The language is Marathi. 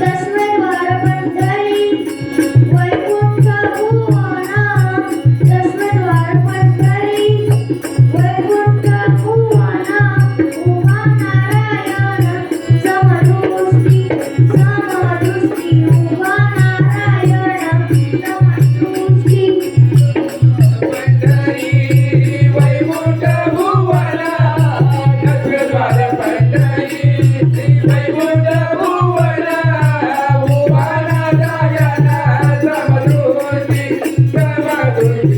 तस्मै द्वार Thank you.